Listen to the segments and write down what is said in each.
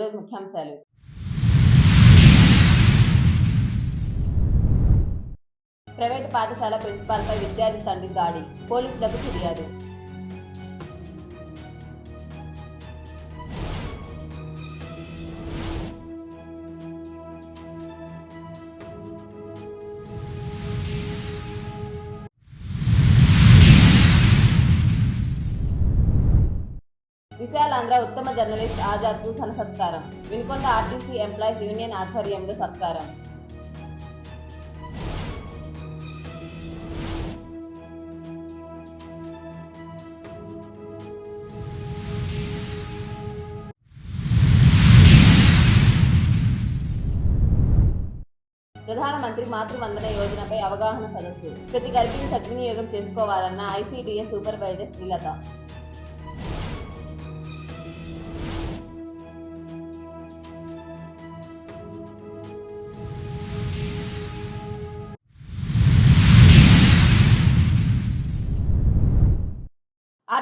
ఈరోజు ముఖ్యాంశాలు. ప్రైవేటు పాఠశాల ప్రిన్సిపాల్పై విద్యార్థి తండ్రి దాడి. పోలీసులకు ఫిర్యాదు. ఆంధ్ర ఉత్తమ జర్నలిస్ట్ ఆజాద్ ఘన సత్కారం. వినుకొండ ఆర్టీసీ ఎంప్లాయీస్ యూనియన్ ఆధ్వర్యంలో సత్కారం. ప్రధానమంత్రి మాతృవందన యోజనపై అవగాహన సదస్సు. ప్రతి గర్భిణి సద్వినియోగం చేసుకోవాలన్న ICDS supervisor Srilatha.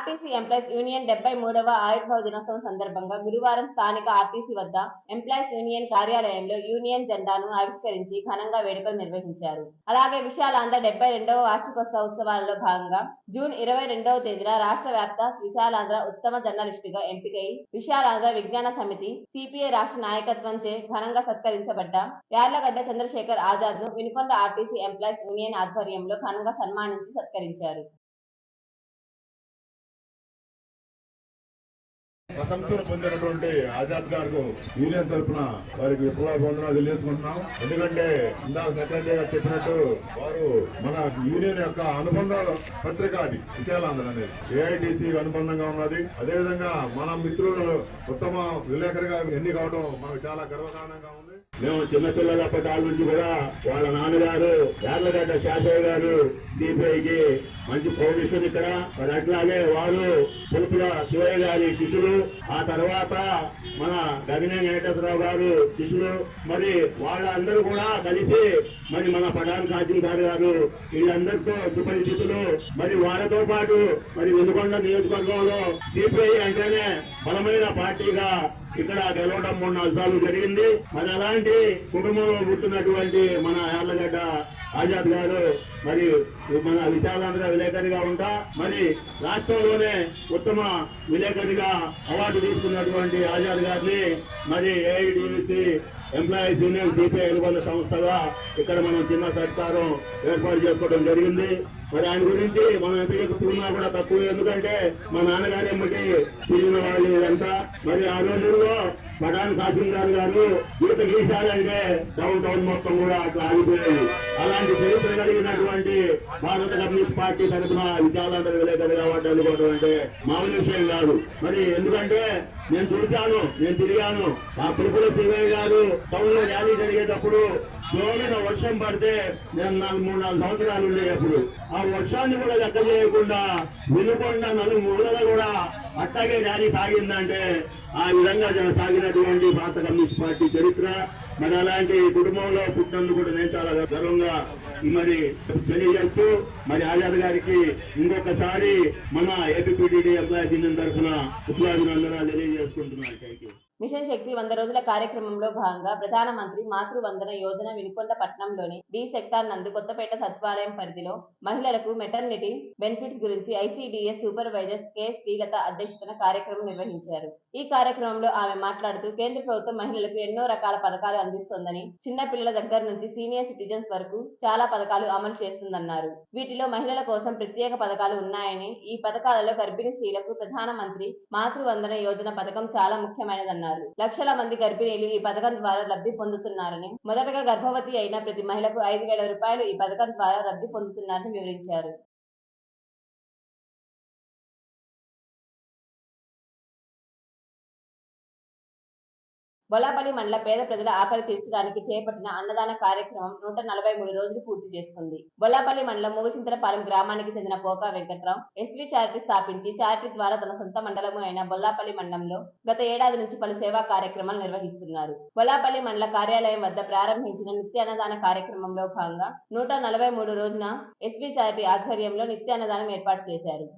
RTC employees union డెబ్బై మూడవ ఆవిర్భావ దినోత్సవం సందర్భంగా గురువారం స్థానిక ఆర్టీసీ వద్ద ఎంప్లాయీస్ యూనియన్ కార్యాలయంలో యూనియన్ జెండాను ఆవిష్కరించి ఘనంగా వేడుకలు నిర్వహించారు. అలాగే విశాలాంధ్ర డెబ్బై రెండవ వార్షికోత్సవ ఉత్సవాలలో భాగంగా జూన్ ఇరవై రెండవ తేదీన రాష్ట్ర వ్యాప్త విశాలాంధ్ర ఉత్తమ జర్నలిస్టుగా ఎంపికై విశాలాంధ్ర విజ్ఞాన సమితి సిపిఐ రాష్ట్ర నాయకత్వంచే ఘనంగా సత్కరించబడ్డ యార్లగడ్డ చంద్రశేఖర్ ఆజాద్ను వినుకొండ ఆర్టీసీ ఎంప్లాయీస్ యూనియన్ ఆధ్వర్యంలో ఘనంగా సన్మానించి సత్కరించారు. ప్రశంసలు పొందినటువంటి ఆజాద్ గారు యూనియన్ తరఫున వారికి విప్లవ తెలియజేసుకుంటున్నాం. ఎందుకంటే ఇందాక సెక్రటరీ గారు చెప్పినట్టు వారు మన యూనియన్ యొక్క అనుబంధ పత్రిక అది విశాలాంధ్ర అనేది. ఏఐటిసి అనుబంధంగా ఉన్నది. అదేవిధంగా మన మిత్రులు ఉత్తమ విలేకరిగా ఎన్ని కావడం మనకు చాలా గర్వకారణంగా ఉంది. మేము చిన్నపిల్లలప్పటి కాల నుంచి కూడా వాళ్ళ నాన్నగారు యార్లగడ్డ శాసయ్య గారు సిపిఐకి మంచి ఫౌండేషన్ ఇక్కడ. అట్లాగే వారు పులుపుల శివయ్య గారి శిష్యులు ఆ తర్వాత మన గదినే వెంకటేశ్వరరావు గారు శిష్యులు మరి వాళ్ళందరూ కూడా కలిసి మరి మన పఠాన్ కాసిం గారు గారు వీళ్ళందరితో సుపరిచితులు మరి వాళ్ళతో పాటు మరి వెనుకొండ నియోజకవర్గంలో సిపిఐ అంటేనే బలమైన పార్టీగా ఇక్కడ గెలవడం మొన్న సార్లు జరిగింది. మరి అలాంటి కుటుంబంలో పుట్టినటువంటి మన యార్లగడ్డ ఆజాద్ గారు మరి మన విశాలాంధ్ర విలేకరిగా ఉంటా. మరి రాష్ట్రంలోనే ఉత్తమ విలేకరిగా అవార్డు తీసుకున్నటువంటి ఆజాద్ గారిని మరి ఏఐడిసి ఎంప్లాయీస్ యూనియన్ సిపిఐ అనుబంధ సంస్థగా ఇక్కడ మనం చిన్న సత్కారం ఏర్పాటు చేసుకోవడం జరిగింది. మరి ఆయన గురించి మనం ఎంత చెప్పుకున్నా కూడా తక్కువ. ఎందుకంటే మా నాన్నగారు ఎమ్మటి తిరిగిన వాళ్ళు ఇదంతా. మరి ఆ రోజుల్లో పఠాన్ తహసీల్దార్ గారు గారు ఈత గీశారంటే డౌన్ టౌన్ మొత్తం కూడా అట్లా అలాంటి చరిత్ర కలిగినటువంటి భారత కమ్యూనిస్ట్ పార్టీ తరఫున విశాలాంధ్ర విలేకరిగా అవార్డు అనుకోవడం అంటే మామూలు విషయం కాదు. మరి ఎందుకంటే నేను చూశాను నేను తిరిగాను. ఆ పురుపుల శివయ్య గారు టౌన్లో ర్యాలీ జరిగేటప్పుడు జోరున వర్షం పడితే నేను నాలుగు మూడు నాలుగు సంవత్సరాలు ఉండే అప్పుడు ఆ వర్షాన్ని కూడా లెక్క చేయకుండా వినుకొండ నలుగు మూలలో కూడా అట్టగే ర్యాలీ సాగిందంటే ఆ విధంగా జన- సాగినటువంటి భారత కమ్యూనిస్ట్ పార్టీ చరిత్ర. మరి అలాంటి కుటుంబంలో పుట్టినందుకు కూడా నేను చాలా గర్వంగా మరి తెలియజేస్తూ మరి ఆజాద్ గారికి ఇంకొకసారి మన ఏపీపీటీడీ ఎంప్లాయీస్ యూనియన్ తరఫున ఉత్సాభినందనాలు తెలియజేసుకుంటున్నాను. థ్యాంక్ యూ మిషన్ శక్తి వంద రోజుల కార్యక్రమంలో భాగంగా ప్రధానమంత్రి మాతృవందన యోజన వినుకొండ పట్టణంలోని బి సెక్టార్ నందు కొత్తపేట సచివాలయం పరిధిలో మహిళలకు మెటర్నిటీ బెనిఫిట్స్ గురించి ఐసీడీఎస్ సూపర్వైజర్ కె శ్రీలత అధ్యక్షతన కార్యక్రమం నిర్వహించారు. ఈ కార్యక్రమంలో ఆమె మాట్లాడుతూ కేంద్ర ప్రభుత్వం మహిళలకు ఎన్నో రకాల పథకాలు అందిస్తోందని చిన్న పిల్లల దగ్గర నుంచి సీనియర్ సిటిజన్స్ వరకు చాలా పథకాలు అమలు చేస్తుందన్నారు. వీటిలో మహిళల కోసం ప్రత్యేక పథకాలు ఉన్నాయని ఈ పథకాలలో గర్భిణీ స్త్రీలకు ప్రధానమంత్రి మాతృవందన యోజన పథకం చాలా ముఖ్యమైనదన్నారు. లక్షల మంది గర్భిణీలు ఈ పథకం ద్వారా లబ్ధి పొందుతున్నారని మొదటగా గర్భవతి అయిన ప్రతి మహిళకు ఐదు వేల రూపాయలు ఈ పథకం ద్వారా లబ్ధి పొందుతున్నారని వివరించారు. బొలాపల్లి మండల పేద ప్రజల ఆకలి తీర్చడానికి చేపట్టిన అన్నదాన కార్యక్రమం నూట నలభై మూడు రోజులు పూర్తి చేసుకుంది. బొల్లాపల్లి మండలం ముగుచింతలపాలెం గ్రామానికి చెందిన పోకా వెంకట్రావు ఎస్వి చారిటీ స్థాపించి చారిటీ ద్వారా తన సొంత మండలము అయిన బొల్లాపల్లి మండలంలో గత ఏడాది నుంచి పలు సేవా కార్యక్రమాలు నిర్వహిస్తున్నారు. బొల్లాపల్లి మండల కార్యాలయం వద్ద ప్రారంభించిన నిత్య అన్నదాన కార్యక్రమంలో భాగంగా నూట నలభై మూడు రోజున ఎస్వి చారిటీ ఆధ్వర్యంలో నిత్య అన్నదానం ఏర్పాటు చేశారు.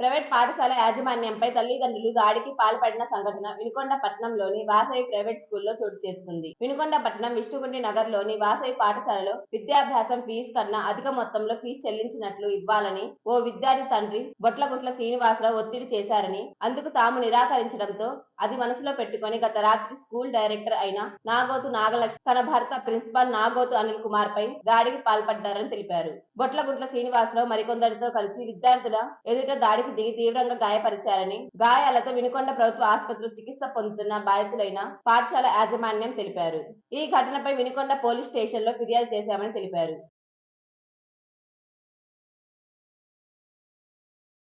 ప్రైవేట్ పాఠశాల యాజమాన్యంపై తల్లిదండ్రులు దాడికి పాల్పడిన సంఘటన వినుకొండ పట్టణంలోని వాసవి ప్రైవేట్ స్కూల్లో చోటు చేసుకుంది. వినుకొండ పట్టణం విష్ణుగుండి నగర్లోని వాసవి పాఠశాలలో విద్యాభ్యాసం ఫీజు కన్నా అధిక మొత్తంలో ఫీజు చెల్లించినట్లు ఇవ్వాలని ఓ విద్యార్థి తండ్రి బొట్లగుట్ల శ్రీనివాసరావు ఒత్తిడి చేశారని అందుకు తాము నిరాకరించడంతో అది మనసులో పెట్టుకొని గత రాత్రి స్కూల్ డైరెక్టర్ అయిన నాగోతు నాగలక్ష్మి తన భర్త ప్రిన్సిపాల్ నాగోతు అనిల్ కుమార్ పై దాడికి పాల్పడ్డారని తెలిపారు. బొట్లగుంట్ల శ్రీనివాసరావు మరికొందరితో కలిసి విద్యార్థుల ఎదుట దాడికి దిగి తీవ్రంగా గాయపరిచారని గాయాలతో వినుకొండ ప్రభుత్వ ఆసుపత్రిలో చికిత్స పొందుతున్న బాధితులైన పాఠశాల యాజమాన్యం తెలిపారు. ఈ ఘటనపై వినుకొండ పోలీస్ స్టేషన్లో ఫిర్యాదు చేశామని తెలిపారు.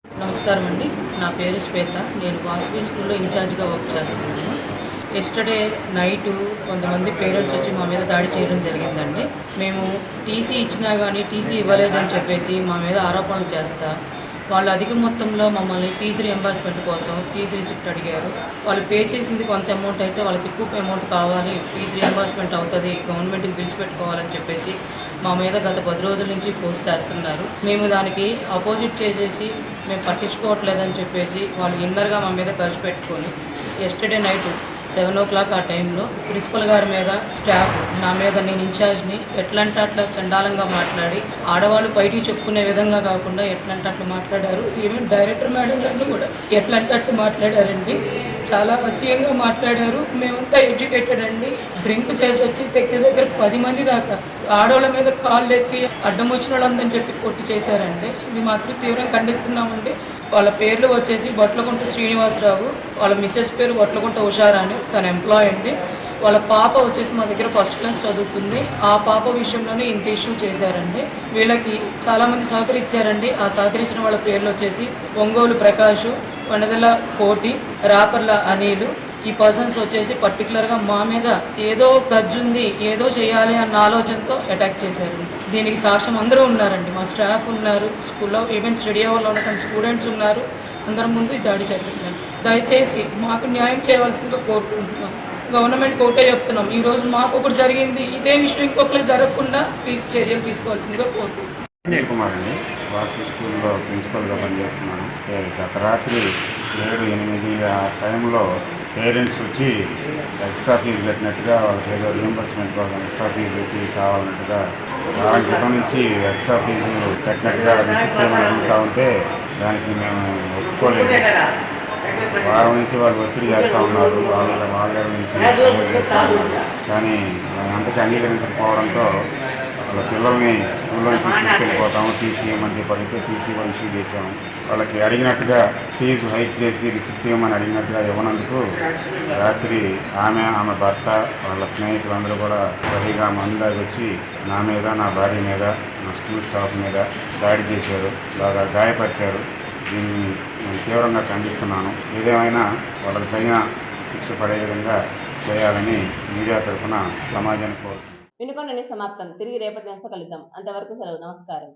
నమస్కారం అండి. నా పేరు శ్వేత. నేను వాసవి స్కూల్లో ఇన్ఛార్జ్గా వర్క్ చేస్తున్నాను. ఎస్టర్డే నైట్ కొంతమంది పేరెంట్స్ వచ్చి మా మీద దాడి చేయడం జరిగిందండి. మేము టీసీ ఇచ్చినా కానీ టీసీ ఇవ్వలేదని చెప్పేసి మా మీద ఆరోపణలు చేస్తా వాళ్ళు అధిక మొత్తంలో మమ్మల్ని ఫీజు రియంబర్స్మెంట్ కోసం ఫీజు రిసిప్ట్ అడిగారు. వాళ్ళు పే చేసింది కొంత అమౌంట్ అయితే వాళ్ళకి ఎక్కువ అమౌంట్ కావాలి ఫీజు రియంబర్స్మెంట్ అవుతుంది గవర్నమెంట్కి బిల్స్ పెట్టుకోవాలని చెప్పేసి మా మీద గత పది రోజుల నుంచి ఫోర్స్ చేస్తున్నారు. మేము దానికి అపోజిట్ చేసేసి మేము పట్టించుకోవట్లేదని చెప్పేసి వాళ్ళు ఇన్నర్గా మా మీద ఖర్చు పెట్టుకొని yesterday night seven o'clock ఆ టైంలో ప్రిన్సిపల్ గారి మీద స్టాఫ్ నా మీద నేను ఇన్ఛార్జ్ని ఎట్లంటే అట్లా చండాలంగా మాట్లాడి ఆడవాళ్ళు బయటికి చెప్పుకునే విధంగా కాకుండా ఎట్లంటే అట్లా మాట్లాడారు. ఈవెన్ డైరెక్టర్ మేడం గారు కూడా ఎట్లంటే అట్లా మాట్లాడారండి. చాలా అసహ్యంగా మాట్లాడారు. మేమంతా ఎడ్యుకేటెడ్ అండి. డ్రింక్ చేసి వచ్చి దగ్గర దగ్గర పది మంది దాకా ఆడవాళ్ళ మీద కాళ్ళు ఎత్తి అడ్డం వచ్చిన వాళ్ళందని చెప్పి కొట్టి చేశారండి. ఇది మాత్రం తీవ్రంగా ఖండిస్తున్నామండి. వాళ్ళ పేర్లు వచ్చేసి బొట్లకుంట శ్రీనివాసరావు వాళ్ళ మిస్సెస్ పేరు బొట్లకుంట ఉషారా అని తన ఎంప్లాయ్ అండి. వాళ్ళ పాప వచ్చేసి మా దగ్గర ఫస్ట్ క్లాస్ చదువుతుంది. ఆ పాప విషయంలోనే ఇంత ఇష్యూ చేశారండి. వీళ్ళకి చాలామంది సహకరించారండి. ఆ సహకరించిన వాళ్ళ పేర్లు వచ్చేసి ఒంగోలు ప్రకాష్ వనదల కోటి రాపర్ల అనిలు. ఈ పర్సన్స్ వచ్చేసి పర్టికులర్గా మా మీద ఏదో గజ్జుంది ఏదో చేయాలి అన్న ఆలోచనతో అటాక్ చేశారు దీనికి సాక్ష్యం అందరూ ఉన్నారండి. మా స్టాఫ్ ఉన్నారు స్కూల్లో ఈవెంట్స్ రెడీ అవర్లో ఉన్న స్టూడెంట్స్ ఉన్నారు. అందరి ముందు ఈ దాడి జరిగిందండి. దయచేసి మాకు న్యాయం చేయవలసిందిగా కోరుకుంటున్నాం. గవర్నమెంట్ ఒకటే చెప్తున్నాం. ఈ రోజు మాకు ఒకటి జరిగింది. ఇదే విషయం ఇంకొకరు జరగకుండా చర్యలు తీసుకోవాల్సిందిగా కోరుకుంటున్నాం సంజయ్ కుమార్ అండి. స్కూల్లో ప్రిన్సిపల్గా పనిచేస్తున్నాను. గత రాత్రి ఏడు ఎనిమిది ఆ టైంలో పేరెంట్స్ వచ్చి ఎక్స్ట్రా ఫీజు కట్టినట్టుగా వాళ్ళకి ఏదో రియంబర్స్మెంట్ కోసం ఎక్స్ట్రా పెట్టి కావాలన్నట్టుగా వారం క్రితం నుంచి ఎక్స్ట్రా ఫీజు కట్టినట్టుగా రిసిప్ట్ అడుగుతూ ఉంటే దానికి మేము ఒప్పుకోలేదు. వారం నుంచి వాళ్ళు ఒత్తిడి చేస్తూ ఉన్నారు. వాళ్ళ వాళ్ళ నుంచి చేస్తూ ఉన్నారు. కానీ మేము అంతకు అంగీకరించకపోవడంతో వాళ్ళ పిల్లల్ని స్కూల్లో నుంచి తీసుకెళ్ళిపోతాము టీసీ ఇవ్వమని చెప్పి అడిగితే టీసీ కూడా ఇష్యూ చేశాము వాళ్ళకి అడిగినట్టుగా ఫీజు హైక్ చేసి రిసిప్ట్ ఇవ్వమని అడిగినట్టుగా ఇవ్వనందుకు రాత్రి ఆమె ఆమె భర్త వాళ్ళ స్నేహితులందరూ కూడా ప్రతిగా మందాకి వచ్చి నా మీద నా భార్య మీద నా స్కూల్ స్టాఫ్ మీద దాడి చేశారు బాగా గాయపరిచారు. దీన్ని నేను తీవ్రంగా ఖండిస్తున్నాను. ఏదేమైనా వాళ్ళకి తగిన శిక్ష పడే విధంగా చేయాలని మీడియా తరఫున సమాజానికి కోరుతున్నాను. వినుకొండని సమాప్తం. తిరిగి రేపటి నెలలో కలుద్దాం. అంతవరకు సెలవు. నమస్కారం.